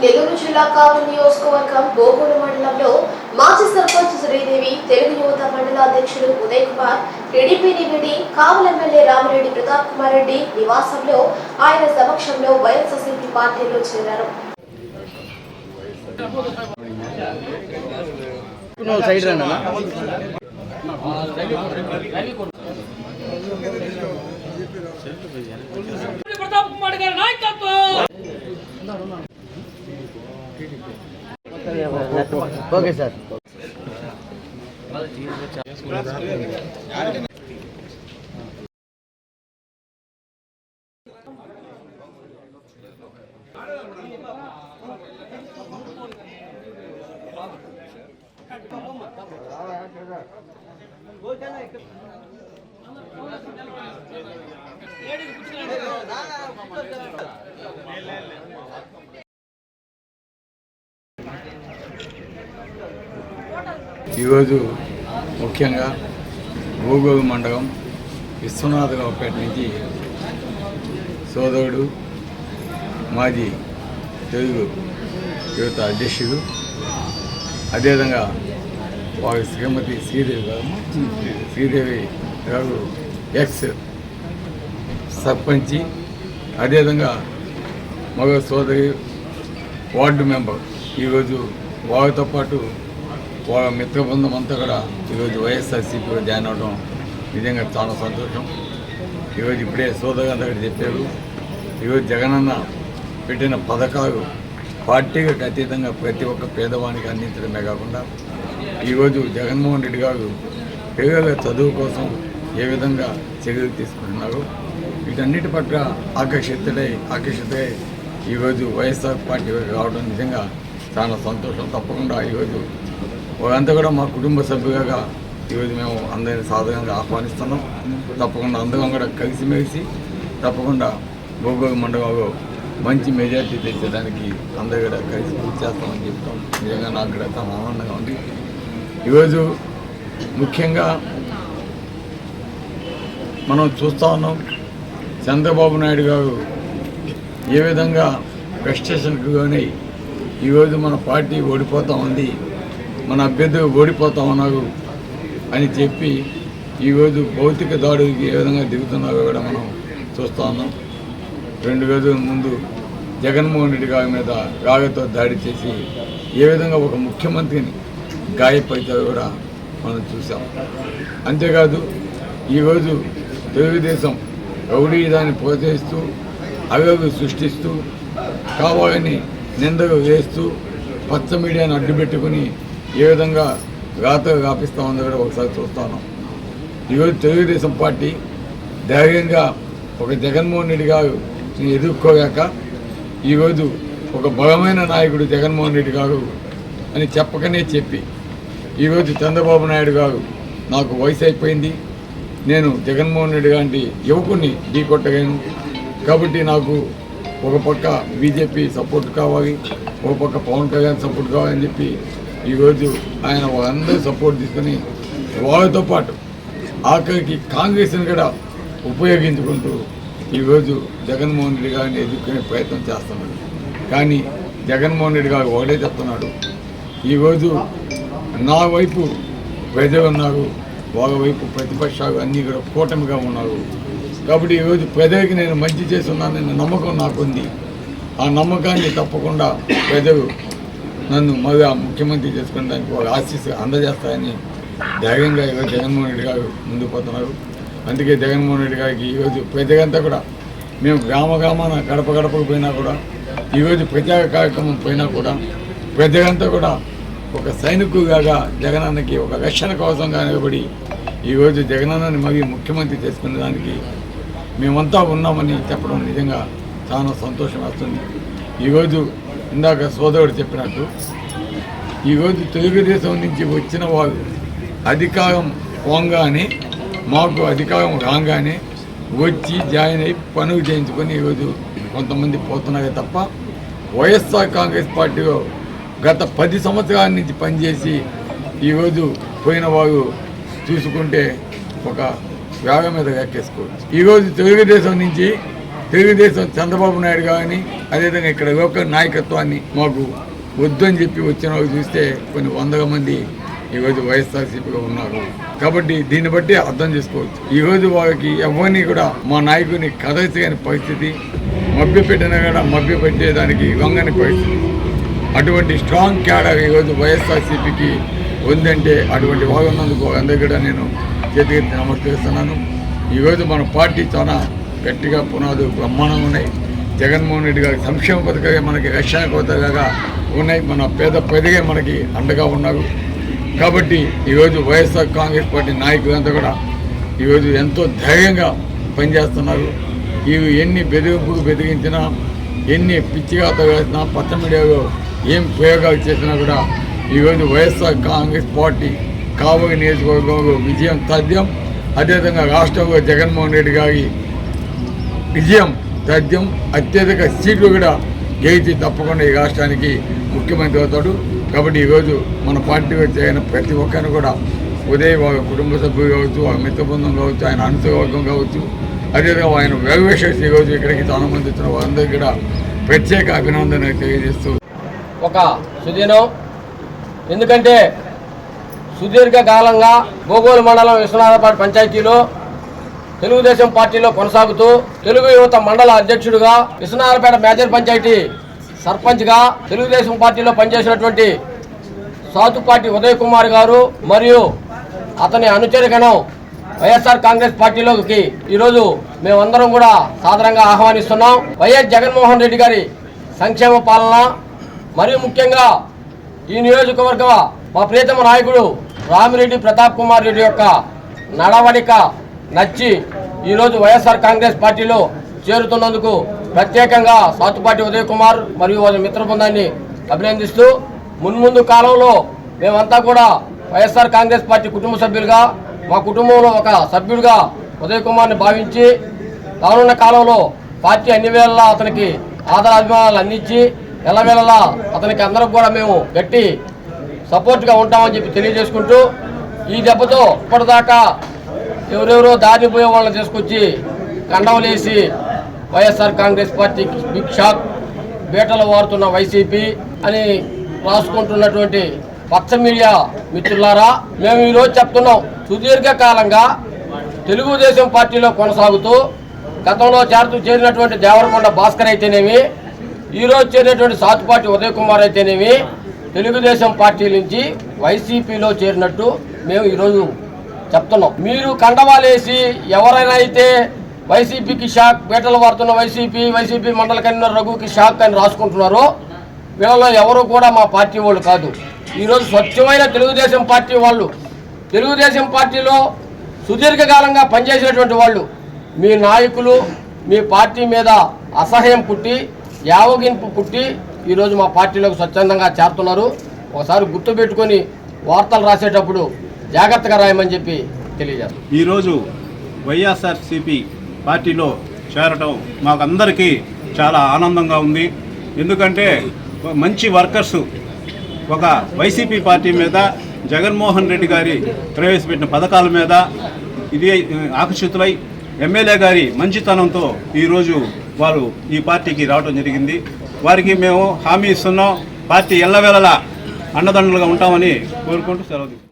నెల్లూరు జిల్లా కారు నియోజకవర్గం గోగూరు మండలంలో మాజీ సర్పంచ్ శ్రీదేవి తెలుగు యువత మండల అధ్యక్షులు ఉదయ్ కుమార్ టీడీపీని విడి కావలి ఎమ్మెల్యే రామిరెడ్డి ప్రతాప్ కుమార్ రెడ్డి నివాసంలో ఆయన సమక్షంలో వైఎస్ఆర్సీపీ పార్టీలో చేరారు. ప్రతాప్ కుమార్ గారి నాయకత్వం! ఓకే సార్ ఈరోజు ముఖ్యంగా భూగోగు మండలం విశ్వనాథరావుపేట నుంచి సోదరుడు మాజీ తెలుగు యువత అధ్యక్షుడు అదేవిధంగా వారి శ్రీమతి శ్రీదేవి గారు శ్రీదేవి గారు ఎక్స్ సర్పంచి అదేవిధంగా మగ సోదరి వార్డు మెంబర్. ఈరోజు వారితో పాటు వాళ్ళ మిత్ర బృందం అంతా కూడా ఈరోజు వైఎస్ఆర్సీపీలో జాయిన్ అవడం నిజంగా చాలా సంతోషం. ఈరోజు ఇప్పుడే సోదరుగా దగ్గర చెప్పారు. ఈరోజు జగనన్న పెట్టిన పథకాలు పార్టీలకు అతీతంగా ప్రతి ఒక్క పేదవానికి అందించడమే కాకుండా ఈరోజు జగన్మోహన్ రెడ్డి గారు పిల్లల చదువు కోసం ఏ విధంగా చర్యలు తీసుకుంటున్నారు? వీటన్నిటి పట్ల ఆకర్షితులై ఆకర్షితులై ఈరోజు వైఎస్ఆర్ పార్టీ రావడం నిజంగా చాలా సంతోషం. తప్పకుండా ఈరోజు వాళ్ళంతా కూడా మా కుటుంబ సభ్యులుగా ఈరోజు మేము అందరిని సాధారణంగా ఆహ్వానిస్తున్నాం. తప్పకుండా అందరం కూడా కలిసిమెలిసి తప్పకుండా భూగోళ మండలంలో మంచి మెజార్టీ తెచ్చడానికి అందరూ కూడా కలిసి పూర్తి చేస్తామని చెప్తాం. నిజంగా నాకు కూడా చాలా ఆనందంగా ఉంది. ఈరోజు ముఖ్యంగా మనం చూస్తూ ఉన్నాం చంద్రబాబు నాయుడు గారు ఏ విధంగా రెస్ట్ స్టేషన్కి కానీ ఈరోజు మన పార్టీ ఓడిపోతూ ఉంది. మన అభ్యర్థి ఓడిపోతా ఉన్నారు అని చెప్పి ఈరోజు భౌతిక దాడులకి ఏ విధంగా దిగుతున్నారో కూడా మనం చూస్తూ ఉన్నాం. రెండు రోజుల ముందు జగన్మోహన్ రెడ్డి గారి మీద రాగతో దాడి చేసి ఏ విధంగా ఒక ముఖ్యమంత్రిని గాయపరిచారో కూడా మనం చూసాం అంతేకాదు ఈరోజు తెలుగుదేశం రౌడీదాన్ని ప్రోత్సహిస్తూ అవేవి సృష్టిస్తూ కావాలని నిందలు వేస్తూ పచ్చ మీడియాను అడ్డుపెట్టుకుని ఏ విధంగా గాతలు కాపిస్తా ఉందో కూడా ఒకసారి చూస్తాను. ఈరోజు తెలుగుదేశం పార్టీ ధైర్యంగా ఒక జగన్మోహన్ రెడ్డి గారు ఎదుర్కోగాక ఈరోజు ఒక బలమైన నాయకుడు జగన్మోహన్ రెడ్డి గారు అని చెప్పకనే చెప్పి ఈరోజు చంద్రబాబు నాయుడు గారు నాకు వయసు అయిపోయింది. నేను జగన్మోహన్ రెడ్డి గారి యువకుడిని ఢీకొట్టగాను కాబట్టి నాకు ఒక పక్క బీజేపీ సపోర్ట్ కావాలి ఒక పక్క పవన్ కళ్యాణ్ సపోర్ట్ కావాలని చెప్పి ఈరోజు ఆయన వాళ్ళందరూ సపోర్ట్ తీసుకుని వాళ్ళతో పాటు ఆఖరికి కాంగ్రెస్ని కూడా ఉపయోగించుకుంటూ ఈరోజు జగన్మోహన్ రెడ్డి గారిని ఎదుర్కొనే ప్రయత్నం చేస్తున్నాడు. కానీ జగన్మోహన్ రెడ్డి గారు ఒకటే చెప్తున్నాడు. ఈరోజు నా వైపు ప్రజలు ఉన్నారు వాళ్ళ వైపు ప్రతిపక్షాలు అన్నీ కూడా కూటమిగా ఉన్నారు. కాబట్టి ఈరోజు ప్రజలకి నేను మంచి చేస్తున్నానని నమ్మకం నాకుంది. ఆ నమ్మకాన్ని తప్పకుండా ప్రజలు నన్ను మళ్ళీ ముఖ్యమంత్రి చేసుకోవడానికి వాళ్ళు ఆశీస్సు అందజేస్తాయని ధైర్యంగా ఈరోజు జగన్మోహన్ రెడ్డి గారు ముందుకు పోతున్నారు. అందుకే జగన్మోహన్ రెడ్డి గారికి ఈరోజు ప్రజలంతా కూడా మేము గ్రామ గ్రామాన గడప గడపకు పోయినా కూడా ఈరోజు ప్రచార కార్యక్రమం పోయినా కూడా ప్రజలంతా కూడా ఒక సైనికులుగా జగనన్నకి ఒక రక్షణ కోసంగా నిలబడి ఈరోజు జగనన్నని మళ్ళీ ముఖ్యమంత్రి చేసుకునే దానికి మేమంతా ఉన్నామని చెప్పడం నిజంగా చాలా సంతోషం వస్తుంది. ఈరోజు ఇందాక సోదరుడు చెప్పినట్టు ఈరోజు తెలుగుదేశం నుంచి వచ్చిన వారు అధికారం పోంగానే మాకు అధికారం రాగానే వచ్చి జాయిన్ అయి పనులు చేయించుకొని ఈరోజు కొంతమంది పోతున్నారే తప్ప వైఎస్ఆర్ కాంగ్రెస్ పార్టీలో గత పది సంవత్సరాల నుంచి పనిచేసి ఈరోజు పోయిన వారు చూసుకుంటే ఒక వేగ మీద ఎక్కేసుకోవచ్చు ఈరోజు తెలుగుదేశం నుంచి తెలుగుదేశం చంద్రబాబు నాయుడు కానీ అదేవిధంగా ఇక్కడ యువక నాయకత్వాన్ని మాకు వద్దని చెప్పి వచ్చిన వాళ్ళు చూస్తే కొన్ని వందల మంది ఈరోజు వైఎస్ఆర్సీపీగా ఉన్నారు. కాబట్టి దీన్ని బట్టి అర్థం చేసుకోవచ్చు. ఈరోజు వాళ్ళకి ఎవరిని కూడా మా నాయకుని కదల్చని పరిస్థితి మభ్య పెట్టినా కూడా మభ్య పెట్టేదానికి వంగని పరిస్థితి. అటువంటి స్ట్రాంగ్ క్యాడర్ ఈరోజు వైఎస్ఆర్సీపీకి ఉందంటే అటువంటి వాగున్నందుకు అందరికీ కూడా నేను చేతికి నమస్కరిస్తున్నాను. ఈరోజు మన పార్టీ చాలా గట్టిగా పునాదులు బ్రహ్మాండంగా ఉన్నాయి. జగన్మోహన్ రెడ్డి గారి సంక్షేమ పథకాలు మనకి రక్షణ కోతగా ఉన్నాయి. మన పేద పెరిగే మనకి అండగా ఉన్నారు. కాబట్టి ఈరోజు వైఎస్ఆర్ కాంగ్రెస్ పార్టీ నాయకులంతా కూడా ఈరోజు ఎంతో ధైర్యంగా పనిచేస్తున్నారు. ఇవి ఎన్ని బెదిరింపులు బెదిరించినా ఎన్ని పిచ్చిగా తగిలిసినా పచ్చ మీడియాలో ఏం ప్రయోగాలు చేసినా కూడా ఈరోజు వైఎస్ఆర్ కాంగ్రెస్ పార్టీ కాబోయే నియోజకవర్గంలో విజయం సాధ్యం. అదేవిధంగా రాష్ట్రంలో జగన్మోహన్ రెడ్డి గారి విజయం తథ్యం అత్యధిక సీట్లు కూడా గెలిచి తప్పకుండా ఈ రాష్ట్రానికి ముఖ్యమంత్రి అవుతాడు. కాబట్టి ఈరోజు మన పార్టీ వచ్చిన ప్రతి ఒక్కరిని కూడా ఉదయం వాళ్ళ కుటుంబ సభ్యులు కావచ్చు వాళ్ళ మిత్రబృందం కావచ్చు ఆయన అనుసవర్గం కావచ్చు. అదేవిధంగా ఆయన వెల్విషర్స్ ఈరోజు ఇక్కడికి చాలా వచ్చిన వారందరికీ కూడా ప్రత్యేక అభినందన తెలియజేస్తూ ఒక సుదీనం. ఎందుకంటే సుదీర్ఘకాలంగా గోగోలు మండలం విశ్వనాథపాటి పంచాయతీలో తెలుగుదేశం పార్టీలో కొనసాగుతూ తెలుగు యువత మండల అధ్యక్షుడిగా విశ్వనారాయణపేట మేజర్ పంచాయతీ సర్పంచ్గా తెలుగుదేశం పార్టీలో పనిచేసినటువంటి సాతుపాటి ఉదయ్ కుమార్ గారు మరియు అతని అనుచరిగణం వైఎస్ఆర్ కాంగ్రెస్ పార్టీలోకి ఈరోజు మేమందరం కూడా సాధారణంగా ఆహ్వానిస్తున్నాం. వైఎస్ జగన్మోహన్ రెడ్డి గారి సంక్షేమ పాలన మరియు ముఖ్యంగా ఈ నియోజకవర్గ మా ప్రియతమ నాయకుడు రామిరెడ్డి ప్రతాప్ కుమార్ రెడ్డి యొక్క నడవడిక నచ్చి ఈరోజు వైఎస్ఆర్ కాంగ్రెస్ పార్టీలో చేరుతున్నందుకు ప్రత్యేకంగా సాతుపాటి ఉదయ్ కుమార్ మరియు వారి మిత్ర బృందాన్ని అభినందిస్తూ మున్ముందు కాలంలో మేమంతా కూడా వైఎస్ఆర్ కాంగ్రెస్ పార్టీ కుటుంబ సభ్యులుగా మా కుటుంబంలో ఒక సభ్యుడిగా ఉదయ్ కుమార్ని భావించి రానున్న కాలంలో పార్టీ అన్ని వేళలా అతనికి ఆదరాభిమానాలు అందించి ఎల్లవేళలా అతనికి అందరం కూడా మేము గట్టి సపోర్ట్గా ఉంటామని చెప్పి తెలియజేసుకుంటూ ఈ దెబ్బతో ఇప్పటిదాకా ఎవరెవరో దారిని పోయే వాళ్ళని తీసుకొచ్చి కండవలేసి వైఎస్ఆర్ కాంగ్రెస్ పార్టీకి బిగ్ షాక్ బీటలు వారుతున్న వైసీపీ అని రాసుకుంటున్నటువంటి పచ్చ మీడియా మిత్రులారా మేము ఈరోజు చెప్తున్నాం సుదీర్ఘకాలంగా తెలుగుదేశం పార్టీలో కొనసాగుతూ గతంలో చేరుతూ చేరినటువంటి దేవరకొండ భాస్కర్ అయితేనేమి ఈరోజు చేరినటువంటి సాతుపాటి ఉదయ్ కుమార్ అయితేనేమి తెలుగుదేశం పార్టీ నుంచి వైసీపీలో చేరినట్టు మేము ఈరోజు చెప్తున్నాం. మీరు కండవాలేసి ఎవరైనా అయితే వైసీపీకి షాక్ బీటలు వాడుతున్న వైసీపీ వైసీపీ మండల కన్వీనర్ రఘుకి షాక్ అని రాసుకుంటున్నారో వీళ్ళలో ఎవరు కూడా మా పార్టీ వాళ్ళు కాదు. ఈరోజు స్వచ్ఛమైన తెలుగుదేశం పార్టీ వాళ్ళు తెలుగుదేశం పార్టీలో సుదీర్ఘకాలంగా పనిచేసినటువంటి వాళ్ళు మీ నాయకులు మీ పార్టీ మీద అసహ్యం పుట్టి యావగింపు పుట్టి ఈరోజు మా పార్టీలోకి స్వచ్ఛందంగా చేరుతున్నారు. ఒకసారి గుర్తుపెట్టుకొని వార్తలు రాసేటప్పుడు జాగ్రత్తగా రాయమని చెప్పి తెలియజేస్తాం. ఈరోజు వైఎస్ఆర్సిపి పార్టీలో చేరటం మాకందరికీ చాలా ఆనందంగా ఉంది. ఎందుకంటే మంచి వర్కర్స్ ఒక వైసీపీ పార్టీ మీద జగన్మోహన్ రెడ్డి గారి ప్రవేశపెట్టిన పథకాల మీద ఇది ఆకర్షితులై ఎమ్మెల్యే గారి మంచితనంతో ఈరోజు వారు ఈ పార్టీకి రావడం జరిగింది. వారికి మేము హామీ ఇస్తున్నాం. పార్టీ ఎల్లవేళలా అండదండలుగా ఉంటామని కోరుకుంటూ సెలవు